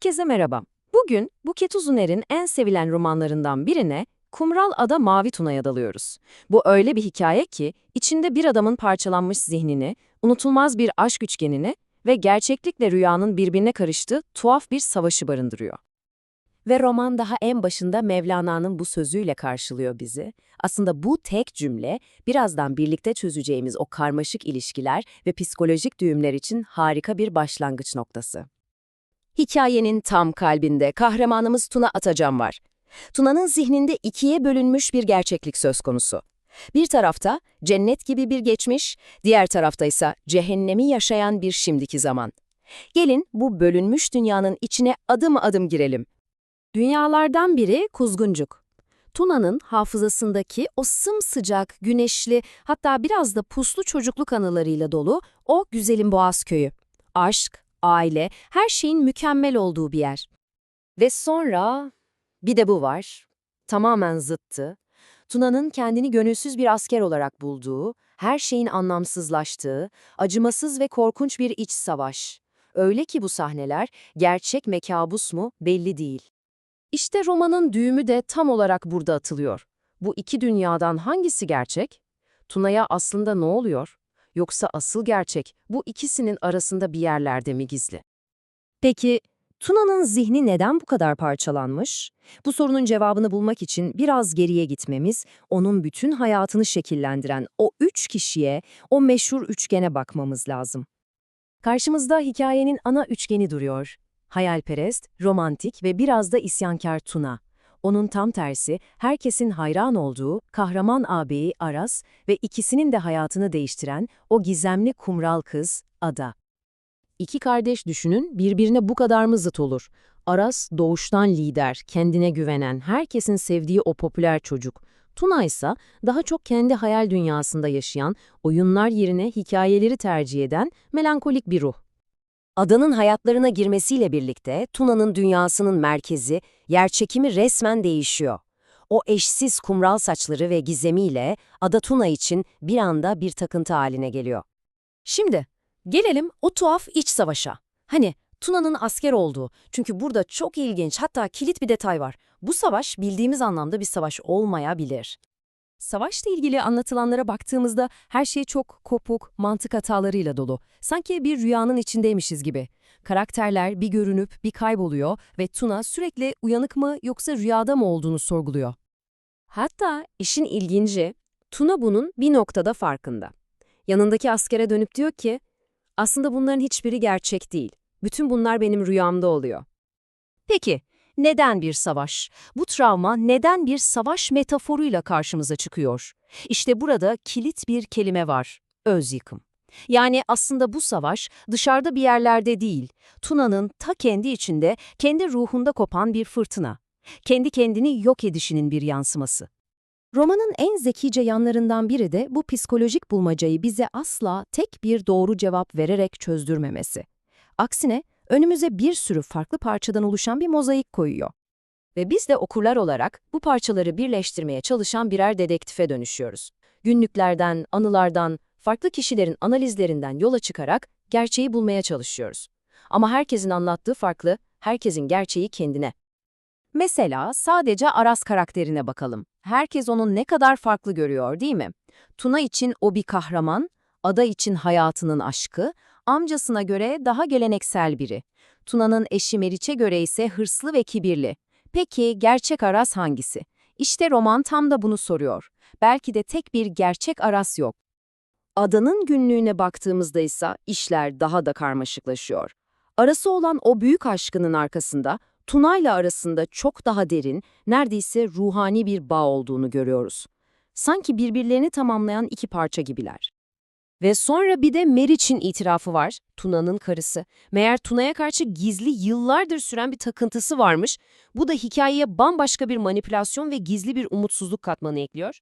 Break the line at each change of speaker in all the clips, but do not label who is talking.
Herkese merhaba. Bugün Buket Uzuner'in en sevilen romanlarından birine Kumral Ada Mavi Tuna'ya dalıyoruz. Bu öyle bir hikaye ki içinde bir adamın parçalanmış zihnini, unutulmaz bir aşk üçgenini ve gerçeklikle rüyanın birbirine karıştığı tuhaf bir savaşı barındırıyor. Ve roman daha en başında Mevlana'nın bu sözüyle karşılıyor bizi. Aslında bu tek cümle birazdan birlikte çözeceğimiz o karmaşık ilişkiler ve psikolojik düğümler için harika bir başlangıç noktası. Hikayenin tam kalbinde kahramanımız Tuna Atacan var. Tuna'nın zihninde ikiye bölünmüş bir gerçeklik söz konusu. Bir tarafta cennet gibi bir geçmiş, diğer tarafta ise cehennemi yaşayan bir şimdiki zaman. Gelin bu bölünmüş dünyanın içine adım adım girelim. Dünyalardan biri Kuzguncuk. Tuna'nın hafızasındaki o sımsıcak, güneşli, hatta biraz da puslu çocukluk anılarıyla dolu o güzelim Boğaz köyü. Aşk, aile, her şeyin mükemmel olduğu bir yer. Ve sonra bir de bu var. Tamamen zıttı. Tuna'nın kendini gönülsüz bir asker olarak bulduğu, her şeyin anlamsızlaştığı, acımasız ve korkunç bir iç savaş. Öyle ki bu sahneler gerçek mi kabus mu belli değil. İşte romanın düğümü de tam olarak burada atılıyor. Bu iki dünyadan hangisi gerçek? Tuna'ya aslında ne oluyor? Yoksa asıl gerçek bu ikisinin arasında bir yerlerde mi gizli? Peki Tuna'nın zihni neden bu kadar parçalanmış? Bu sorunun cevabını bulmak için biraz geriye gitmemiz, onun bütün hayatını şekillendiren o üç kişiye, o meşhur üçgene bakmamız lazım. Karşımızda hikayenin ana üçgeni duruyor. Hayalperest, romantik ve biraz da isyankar Tuna. Onun tam tersi, herkesin hayran olduğu kahraman ağabeyi Aras ve ikisinin de hayatını değiştiren o gizemli kumral kız Ada. İki kardeş düşünün, birbirine bu kadar mı zıt olur? Aras doğuştan lider, kendine güvenen, herkesin sevdiği o popüler çocuk. Tuna ise daha çok kendi hayal dünyasında yaşayan, oyunlar yerine hikayeleri tercih eden melankolik bir ruh. Adanın hayatlarına girmesiyle birlikte Tuna'nın dünyasının merkezi, yerçekimi resmen değişiyor. O eşsiz kumral saçları ve gizemiyle Ada Tuna için bir anda bir takıntı haline geliyor. Şimdi gelelim o tuhaf iç savaşa. Hani Tuna'nın asker olduğu, çünkü burada çok ilginç hatta kilit bir detay var. Bu savaş bildiğimiz anlamda bir savaş olmayabilir. Savaşla ilgili anlatılanlara baktığımızda her şey çok kopuk, mantık hatalarıyla dolu. Sanki bir rüyanın içindeymişiz gibi. Karakterler bir görünüp bir kayboluyor ve Tuna sürekli uyanık mı yoksa rüyada mı olduğunu sorguluyor. Hatta işin ilginci, Tuna bunun bir noktada farkında. Yanındaki askere dönüp diyor ki, aslında bunların hiçbiri gerçek değil. Bütün bunlar benim rüyamda oluyor. Peki, neden bir savaş? Bu travma neden bir savaş metaforuyla karşımıza çıkıyor? İşte burada kilit bir kelime var, öz yıkım. Yani aslında bu savaş dışarıda bir yerlerde değil, Tuna'nın ta kendi içinde, kendi ruhunda kopan bir fırtına. Kendi kendini yok edişinin bir yansıması. Romanın en zekice yanlarından biri de bu psikolojik bulmacayı bize asla tek bir doğru cevap vererek çözdürmemesi. Aksine önümüze bir sürü farklı parçadan oluşan bir mozaik koyuyor. Ve biz de okurlar olarak bu parçaları birleştirmeye çalışan birer dedektife dönüşüyoruz. Günlüklerden, anılardan, farklı kişilerin analizlerinden yola çıkarak gerçeği bulmaya çalışıyoruz. Ama herkesin anlattığı farklı, herkesin gerçeği kendine. Mesela sadece Aras karakterine bakalım. Herkes onun ne kadar farklı görüyor değil mi? Tuna için o bir kahraman, Ada için hayatının aşkı, amcasına göre daha geleneksel biri. Tuna'nın eşi Meriç'e göre ise hırslı ve kibirli. Peki gerçek Aras hangisi? İşte roman tam da bunu soruyor. Belki de tek bir gerçek Aras yok. Adanın günlüğüne baktığımızda ise işler daha da karmaşıklaşıyor. Arası olan o büyük aşkının arkasında Tuna'yla arasında çok daha derin, neredeyse ruhani bir bağ olduğunu görüyoruz. Sanki birbirlerini tamamlayan iki parça gibiler. Ve sonra bir de Meriç'in itirafı var, Tuna'nın karısı. Meğer Tuna'ya karşı gizli yıllardır süren bir takıntısı varmış. Bu da hikayeye bambaşka bir manipülasyon ve gizli bir umutsuzluk katmanı ekliyor.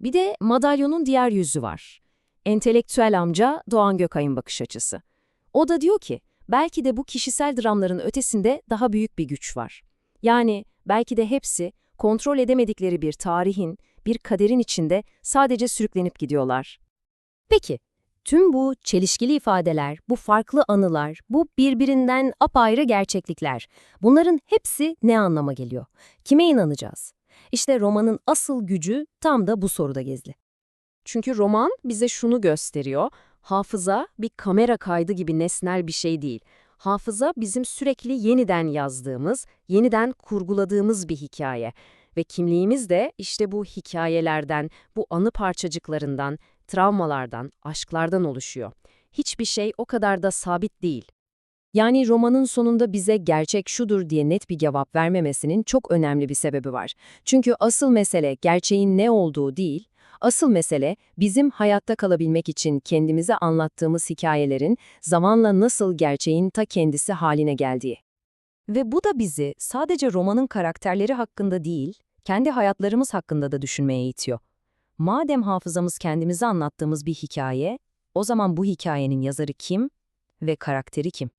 Bir de madalyonun diğer yüzü var. Entelektüel amca Doğan Gökay'ın bakış açısı. O da diyor ki, belki de bu kişisel dramların ötesinde daha büyük bir güç var. Yani belki de hepsi kontrol edemedikleri bir tarihin, bir kaderin içinde sadece sürüklenip gidiyorlar. Peki,
Tüm bu çelişkili ifadeler, bu farklı anılar, bu birbirinden apayrı gerçeklikler, bunların hepsi ne anlama geliyor? Kime inanacağız? İşte romanın asıl gücü tam da bu soruda gizli.
Çünkü roman bize şunu gösteriyor. Hafıza bir kamera kaydı gibi nesnel bir şey değil. Hafıza bizim sürekli yeniden yazdığımız, yeniden kurguladığımız bir hikaye. Ve kimliğimiz de işte bu hikayelerden, bu anı parçacıklarından, travmalardan, aşklardan oluşuyor. Hiçbir şey o kadar da sabit değil.
Yani romanın sonunda bize gerçek şudur diye net bir cevap vermemesinin çok önemli bir sebebi var. Çünkü asıl mesele gerçeğin ne olduğu değil, asıl mesele bizim hayatta kalabilmek için kendimize anlattığımız hikayelerin zamanla nasıl gerçeğin ta kendisi haline geldiği. Ve bu da bizi sadece romanın karakterleri hakkında değil, kendi hayatlarımız hakkında da düşünmeye itiyor. Madem hafızamız kendimize anlattığımız bir hikaye, o zaman bu hikayenin yazarı kim ve karakteri kim?